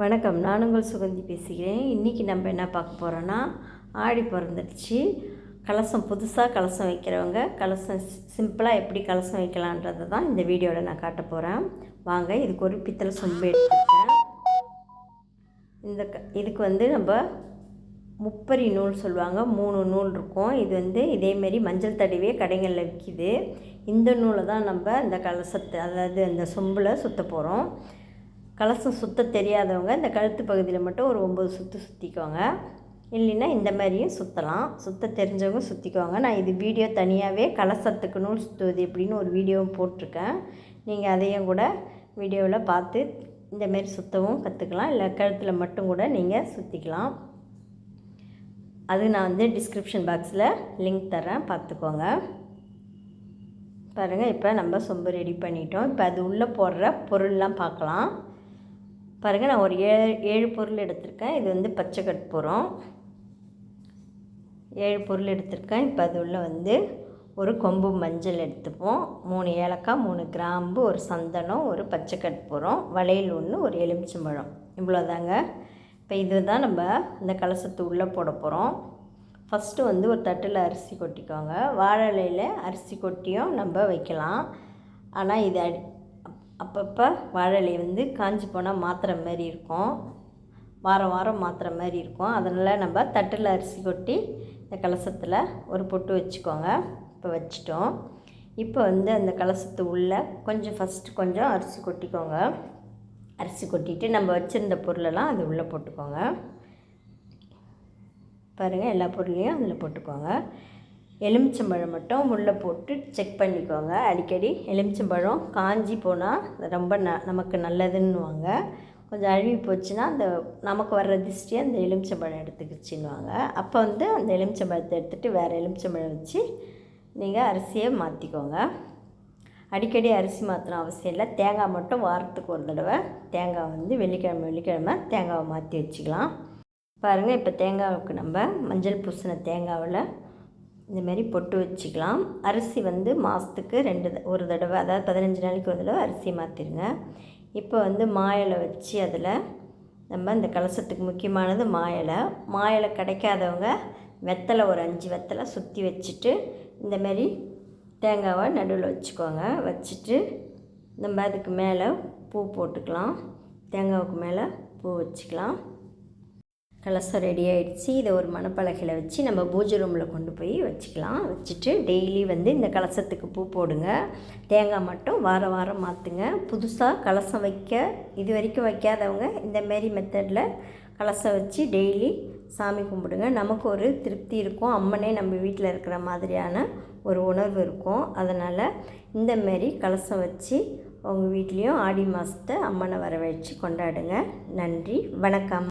வணக்கம். நான் உங்கள் சுகந்தி பேசுகிறேன். இன்றைக்கி நம்ம என்ன பார்க்க போகிறோன்னா ஆடி பிறந்துடுச்சு. கலசம் புதுசாக கலசம் வைக்கிறவங்க கலசம் சிம்பிளாக எப்படி கலசம் வைக்கலான்றதை தான் இந்த வீடியோவில் நான் காட்ட போகிறேன் வாங்க இதுக்கு ஒரு பித்தளை சொம்பு எடுத்துருக்கேன் இந்த க இதுக்கு வந்து நம்ம முப்பரி நூல் சொல்லுவாங்க. மூணு நூல் இருக்கும். இது வந்து இதேமாரி மஞ்சள் தடவே கடைகளில் விற்கிது இந்த நூலை தான் நம்ம இந்த கலசத்தை அதாவது அந்த சொம்பில் சுற்ற போகிறோம் கலசம் சுத்த தெரியாதவங்க இந்த கழுத்து பகுதியில் மட்டும் ஒரு ஒம்பது சுற்று சுற்றிக்குவாங்க இல்லைன்னா இந்த மாதிரியும் சுற்றலாம் சுத்த தெரிஞ்சவங்க சுற்றிக்குவாங்க நான் இது வீடியோ தனியாகவே கலசத்துக்கு நூல் சுற்றுவது எப்படின்னு ஒரு வீடியோவும் போட்டிருக்கேன். நீங்கள் அதையும் கூட வீடியோவில் பார்த்து இந்தமாரி சுற்றவும் கற்றுக்கலாம் இல்லை கழுத்தில் மட்டும் கூட நீங்கள் சுற்றிக்கலாம் அது நான் வந்து டிஸ்கிரிப்ஷன் பாக்ஸில் லிங்க் தரேன் பார்த்துக்கோங்க. பாருங்கள் இப்போ நம்ம சொம்பு ரெடி பண்ணிட்டோம். இப்போ அது உள்ளே போடுற பொருள்லாம் பார்க்கலாம். பாருங்கள் நான் ஒரு ஏழு ஏழு பொருள் எடுத்திருக்கேன். இது வந்து பச்சை கற்பூரம் ஏழு பொருள் எடுத்திருக்கேன். இப்போ அது உள்ள வந்து ஒரு கொம்பு மஞ்சள் எடுத்துப்போம். மூணு ஏலக்காய் மூணு கிராம்பு ஒரு சந்தனம் ஒரு பச்சை கற்பூரம் வளையல் ஒன்று ஒரு எலுமிச்சம்பழம் இவ்வளோதாங்க இப்போ இது தான் நம்ம இந்த கலசத்து உள்ளே போட போகிறோம் ஃபஸ்ட்டு வந்து ஒரு தட்டில் அரிசி கொட்டிக்கோங்க. வாழை இலையில் அரிசி கொட்டியும் நம்ம வைக்கலாம். ஆனால் இது அடி அப்பப்போ வாழை வந்து காஞ்சி போனால் மாத்திர மாதிரி இருக்கும். வாரம் வாரம் மாத்திர மாதிரி இருக்கும். அதனால் நம்ம தட்டில் அரிசி கொட்டி இந்த கலசத்தில் ஒரு பொட்டு வச்சுக்கோங்க. இப்போ வச்சிட்டோம். இப்போ வந்து அந்த கலசத்து உள்ளே கொஞ்சம் ஃபஸ்ட்டு கொஞ்சம் அரிசி கொட்டிக்கோங்க. அரிசி கொட்டிட்டு நம்ம வச்சுருந்த பொருளெல்லாம் அது உள்ளே போட்டுக்கோங்க. பாருங்கள் எல்லா பொருளையும் அதில் போட்டுக்கோங்க. எலுமிச்சம்பழம் மட்டும் உள்ளே போட்டு செக் பண்ணிக்கோங்க. அடிக்கடி எலுமிச்சம்பழம் காஞ்சி போனால் ரொம்ப ந நமக்கு நல்லதுன்னுவாங்க. கொஞ்சம் அழுவி போச்சுன்னா அந்த நமக்கு வர்ற திருஷ்டியை அந்த எலுமிச்சம்பழம் எடுத்துக்கிச்சின்னுவாங்க. அப்போ வந்து அந்த எலுமிச்சம்பழத்தை எடுத்துகிட்டு வேறு எலுமிச்சம்பழம் வச்சு நீங்கள் அரிசியை மாற்றிக்கோங்க அடிக்கடி அரிசி மாற்றணும் அவசியம் இல்லை. தேங்காய் மட்டும் வாரத்துக்கு ஒரு தடவை தேங்காய் வந்து வெள்ளிக்கிழமை வெள்ளிக்கிழமை தேங்காவை மாற்றி வச்சுக்கலாம். பாருங்கள் இப்போ தேங்காவுக்கு நம்ம மஞ்சள் பூசின தேங்காவில் இந்தமாரி பொட்டு வச்சுக்கலாம். அரிசி வந்து மாதத்துக்கு ரெண்டு ஒரு தடவை அதாவது பதினஞ்சு நாளைக்கு ஒரு தடவை அரிசி மாற்றிடுங்க இப்போ வந்து மாயலை வச்சு அதில் நம்ம இந்த கலசத்துக்கு முக்கியமானது மாயலை. மாயலை கிடைக்காதவங்க வெத்தலை ஒரு அஞ்சு வெத்தலை சுற்றி வச்சுட்டு இந்தமாரி தேங்காவை நடுவில் வச்சுக்கோங்க. வச்சுட்டு நம்ம அதுக்கு மேலே பூ போட்டுக்கலாம். தேங்காவுக்கு மேலே பூ வச்சுக்கலாம். கலசம் ரெடி ஆகிடுச்சு இதை ஒரு மணப்பலகையில் வச்சு நம்ம பூஜை ரூமில் கொண்டு போய் வச்சுக்கலாம். வச்சுட்டு டெய்லி வந்து இந்த கலசத்துக்கு பூ போடுங்க. தேங்காய் மட்டும் வாரம் வாரம் மாற்றுங்க புதுசாக கலசம் வைக்க இது வரைக்கும் வைக்காதவங்க இந்தமாரி மெத்தடில் கலசம் வச்சு டெய்லி சாமி கும்பிடுங்க. நமக்கு ஒரு திருப்தி இருக்கும். அம்மனே நம்ம வீட்டில் இருக்கிற மாதிரியான ஒரு உணர்வு இருக்கும். அதனால் இந்தமாரி கலசம் வச்சு உங்கள் வீட்லேயும் ஆடி மாதத்தை அம்மனை வரவழைச்சி கொண்டாடுங்க. நன்றி. வணக்கம்.